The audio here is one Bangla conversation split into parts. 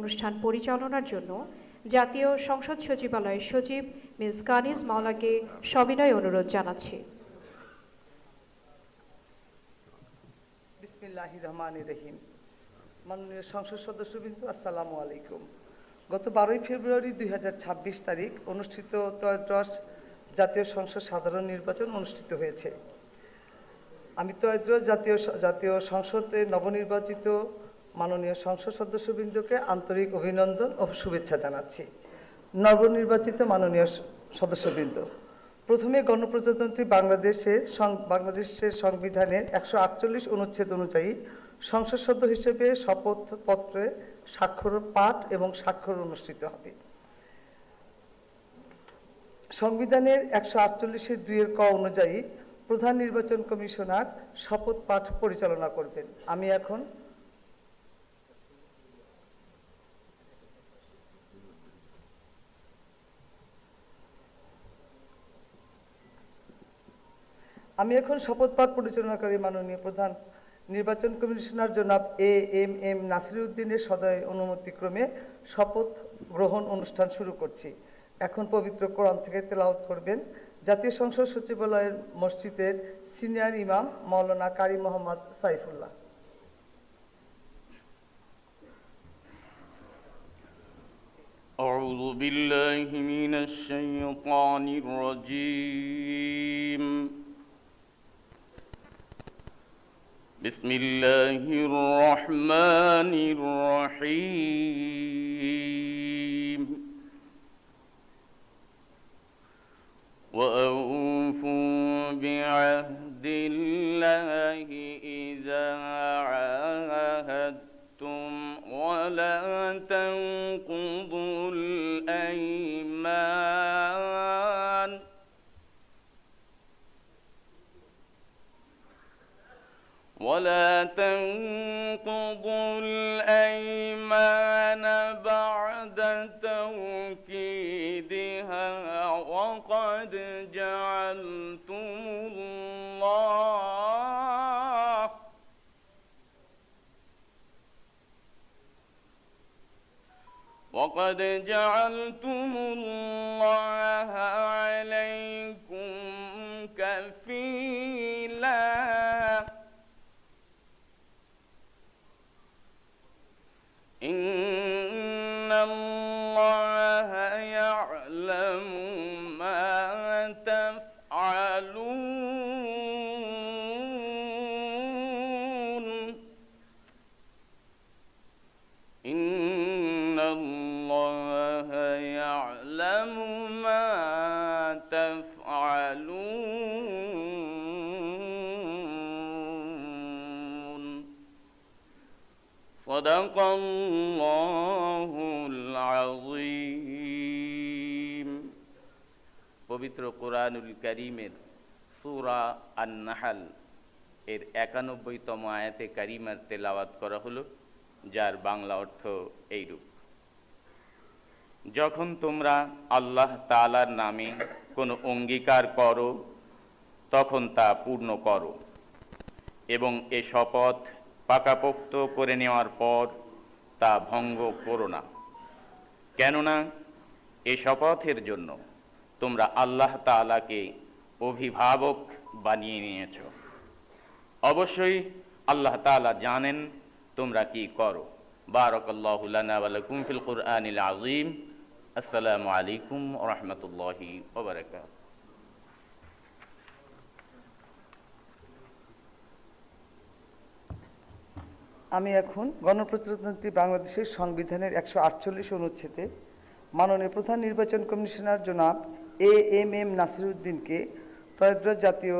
অনুষ্ঠান পরিচালনার জন্য জাতীয় সংসদ সচিবালয়ের সচিব মিস কানিজ মাওলাকে সবিনয় অনুরোধ জানাচ্ছি। বিসমিল্লাহ রহমান রহিম। মাননীয় সংসদ সদস্যবৃন্দ, আসসালামু আলাইকুম। গত বারোই ফেব্রুয়ারি দুই হাজার ছাব্বিশ তারিখ অনুষ্ঠিত ত্রয়োদশ জাতীয় সংসদ সাধারণ নির্বাচন অনুষ্ঠিত হয়েছে। আমি ত্রয়োদশ জাতীয় জাতীয় সংসদে নবনির্বাচিত মাননীয় সংসদ সদস্যবৃন্দকে আন্তরিক অভিনন্দন ও শুভেচ্ছা জানাচ্ছি। নবনির্বাচিত মাননীয় সদস্যবৃন্দ, প্রথমে গণপ্রজাতন্ত্রী বাংলাদেশের বাংলাদেশের সংবিধানের একশো আটচল্লিশ অনুচ্ছেদ অনুযায়ী সংসদ সদস্য হিসেবে শপথপত্রে স্বাক্ষর পাঠ এবং স্বাক্ষর অনুষ্ঠিত হবে। সংবিধানের একশো আটচল্লিশের দুইয়ের ক অনুযায়ী প্রধান নির্বাচন কমিশনার শপথ পাঠ পরিচালনা করবেন। আমি এখন আমি এখন শপথ পাঠ পরিচালনাকারী মাননীয় প্রধান নির্বাচন কমিশনার জনাব এ এম এম নাসিরুদ্দিনের সদয় অনুমতিক্রমে শপথ গ্রহণ অনুষ্ঠান শুরু করছি এখন পবিত্র কোরআন থেকে তেলাওয়াত করবেন জাতীয় সংসদ সচিবালয়ের মসজিদের সিনিয়র ইমাম মাওলানা কারি মোহাম্মদ সাইফুল্লাহ أعوذ بالله من الشيطان الرجيم بسم الله الرحمن الرحيم. وأوفوا بعهد الله تنقضوا الأيمان بعد توكيدها وقد جعلتم الله وقد جعلتم الله يعلم ما تفعلون. إن الله يعلم ما تفعلون. صدق الله পবিত্র কোরআনুল করিমের সূরা আন নাহাল এর একানব্বইতম আয়াতে কারিমার তেলাওয়াত করা হলো, যার বাংলা অর্থ এইরূপ। যখন তোমরা আল্লাহ তাআলার নামে কোনো অঙ্গীকার করো, তখন তা পূর্ণ করো এবং এ শপথ পাকাপোক্ত করে নেওয়ার পর তা ভঙ্গ করো না। কেননা, এ শপথের জন্য তোমরা আল্লাহ তাআলাকে অভিভাবক বানিয়ে নিয়েছ। অবশ্যই আল্লাহ তাআলা জানেন তোমরা কি করো। ফিল কুরআনিল আযীম। আসসালামু আলাইকুম রাহমাতুল্লাহি আমি এখন গণপ্রজাতন্ত্রী বাংলাদেশের সংবিধানের একশো আটচল্লিশ অনুচ্ছেদে মাননীয় প্রধান নির্বাচন কমিশনার জনাব এ এম এম নাসিরুদ্দিনকে ত্রয়োদশ জাতীয়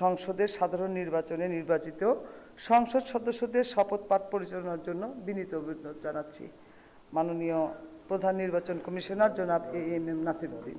সংসদের সাধারণ নির্বাচনে নির্বাচিত সংসদ সদস্যদের শপথ পাঠ পরিচালনার জন্য বিনীত অভিনন্দন জানাচ্ছি। মাননীয় প্রধান নির্বাচন কমিশনার জনাব এ এম এম নাসিরুদ্দিন।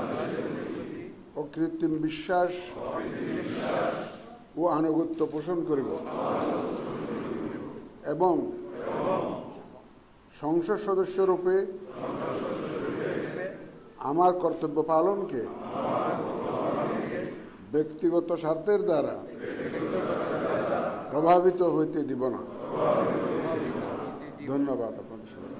অকৃত্রিম বিশ্বাস ও আনুগত্য পোষণ করিব। এবং সংসদ সদস্য রূপে আমার কর্তব্য পালনকে ব্যক্তিগত স্বার্থের দ্বারা প্রভাবিত হইতে দিব না। ধন্যবাদ আপনাদের সবাইকে।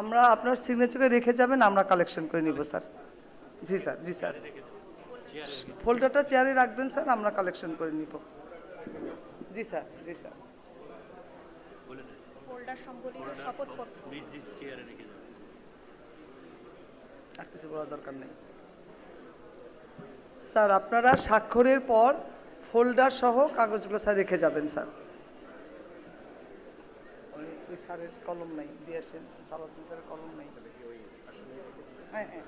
আমরা আপনার সিগনেচারে রেখে যাবেন আমরা কালেকশন করে নিব স্যার জি স্যার জি স্যার ফোল্ডারটা চেয়ারে রাখবেন স্যার আমরা কালেকশন করে নিব। জি স্যার জি স্যার ফোল্ডার সম্বলিত শপথপত্র। আর কিছু বলার দরকার নেই। স্যার আপনারা স্বাক্ষরের পর ফোল্ডার সহ কাগজগুলো স্যার রেখে যাবেন স্যার ওই সারের কলম নাই দিয়ে আসেন সালাউদ্দিন স্যারের কলম নাই। হ্যাঁ হ্যাঁ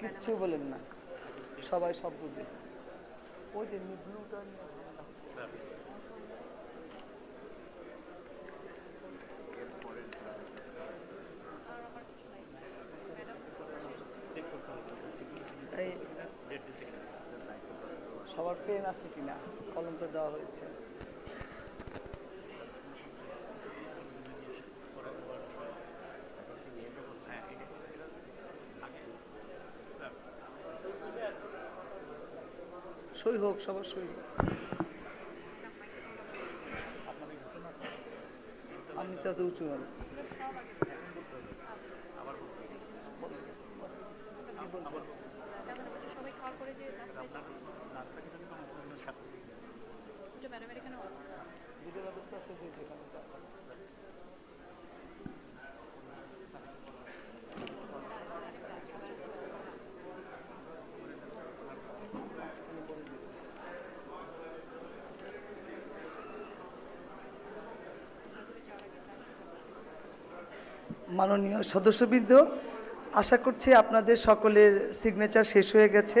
কিচ্ছু বলেন না সবাই সব বুঝে। ওই যে ব্লুটা নিয়ে আছে কিনা? কলম তো দেওয়া হয়েছে। সই হোক, সবার সই আমি তত উঁচু সবাই খাওয়ার পরে যে মাননীয় সদস্যবৃন্দ আশা করছি আপনাদের সকলের সিগনেচার শেষ হয়ে গেছে।